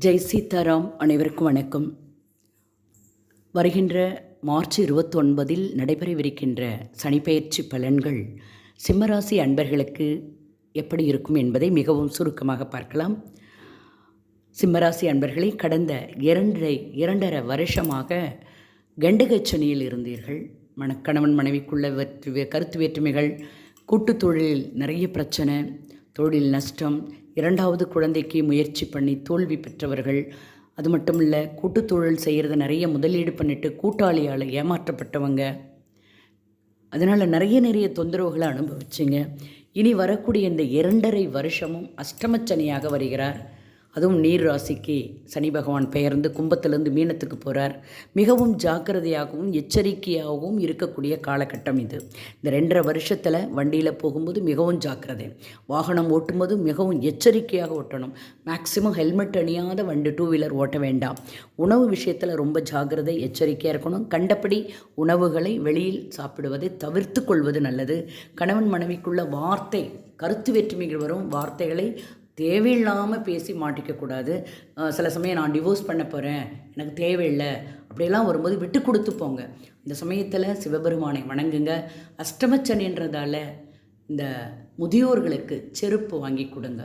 ஜெய் சீதாராம் அனைவருக்கும் வணக்கம். வருகின்ற மார்ச் இருபத்தொன்பதில் நடைபெறவிருக்கின்ற சனிப்பெயர்ச்சி பலன்கள் சிம்மராசி அன்பர்களுக்கு எப்படி இருக்கும் என்பதை மிகவும் சுருக்கமாக பார்க்கலாம். சிம்மராசி அன்பர்களை கடந்த இரண்டரை இரண்டரை வருஷமாக கண்டகச்சனியில் இருந்தீர்கள். மன கணவன் மனைவிக்குள்ள வெற்று கருத்து வேற்றுமைகள் கூட்டுத் தொழிலில் நிறைய பிரச்சனை தொழில் நஷ்டம் இரண்டாவது குழந்தைக்கு முயற்சி பண்ணி தோல்வி பெற்றவர்கள் அது மட்டும் இல்லை கூட்டுத்தொழில் செய்கிறத நிறைய முதலீடு பண்ணிட்டு கூட்டாளியால் ஏமாற்றப்பட்டவங்க. அதனால் நிறைய நிறைய தொந்தரவுகளை அனுபவிச்சிங்க. இனி வரக்கூடிய இந்த இரண்டரை வருஷமும் அஷ்டமச்சனியாக வருகிறார். அதுவும் நீர் ராசிக்கு சனி பகவான் பெயர்ந்து கும்பத்திலேருந்து மீனத்துக்கு போகிறார் மிகவும் ஜாக்கிரதையாகவும் எச்சரிக்கையாகவும் இருக்கக்கூடிய காலகட்டம் இது. இந்த ரெண்டரை வருஷத்தில் வண்டியில் போகும்போது மிகவும் ஜாக்கிரதை. வாகனம் ஓட்டும்போது மிகவும் எச்சரிக்கையாக ஓட்டணும். மேக்சிமம் ஹெல்மெட் அணியாத வண்டி டூ வீலர் ஓட்ட வேண்டாம். உணவு விஷயத்தில் ரொம்ப ஜாக்கிரதை எச்சரிக்கையாக இருக்கணும். கண்டபடி உணவுகளை வெளியில் சாப்பிடுவதை தவிர்த்து கொள்வது நல்லது. கணவன் மனைவிக்குள்ள வார்த்தை கருத்து வேற்றுமைகள் வரும். வார்த்தைகளை தேவையில்லாமல் பேசி மாட்டிக்கக்கூடாது சில சமயம் நான் டிவோர்ஸ் பண்ண போகிறேன் எனக்கு தேவையில்லை அப்படியெல்லாம் வரும்போது விட்டு கொடுத்து போங்க. இந்த சமயத்தில் சிவபெருமானை வணங்குங்க. அஷ்டமச்சனின்றதால இந்த முதியோர்களுக்கு செருப்பு வாங்கி கொடுங்க.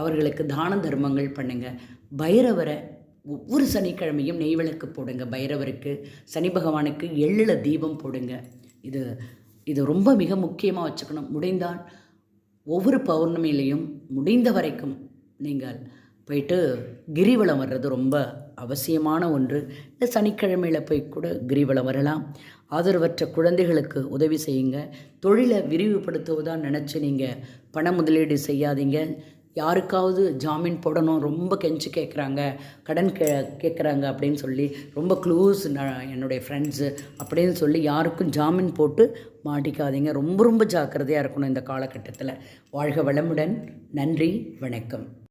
அவர்களுக்கு தான தர்மங்கள் பண்ணுங்கள் பைரவரை ஒவ்வொரு சனிக்கிழமையும் நெய் விளக்கு போடுங்க பைரவருக்கு. சனி பகவானுக்கு எள்ளில் தீபம் போடுங்க. இது இது ரொம்ப மிக முக்கியமாக வச்சுக்கணும். முடிந்தால் ஒவ்வொரு பௌர்ணமியிலையும் முடிந்த வரைக்கும் நீங்கள் போயிட்டு கிரிவலம் வர்றது ரொம்ப அவசியமான ஒன்று. இந்த சனிக்கிழமையில் போய் கூட கிரிவலம் வரலாம். ஆதரவற்ற குழந்தைகளுக்கு உதவி செய்யுங்க. தொழிலை விரிவுபடுத்துவதாக நினச்சி நீங்கள் பண முதலீடு செய்யாதீங்க. யாருக்காவது ஜாமீன் போடணும் ரொம்ப கெஞ்சி கேட்குறாங்க கடன் கே கேட்குறாங்க அப்படின்னு சொல்லி ரொம்ப க்ளோஸ் நான் என்னுடைய ஃப்ரெண்ட்ஸு அப்படின்னு சொல்லி யாருக்கும் ஜாமீன் போட்டு மாட்டிக்காதீங்க. ரொம்ப ரொம்ப ஜாக்கிரதையாக இருக்கணும் இந்த காலகட்டத்தில். வாழ்க வளமுடன். நன்றி வணக்கம்.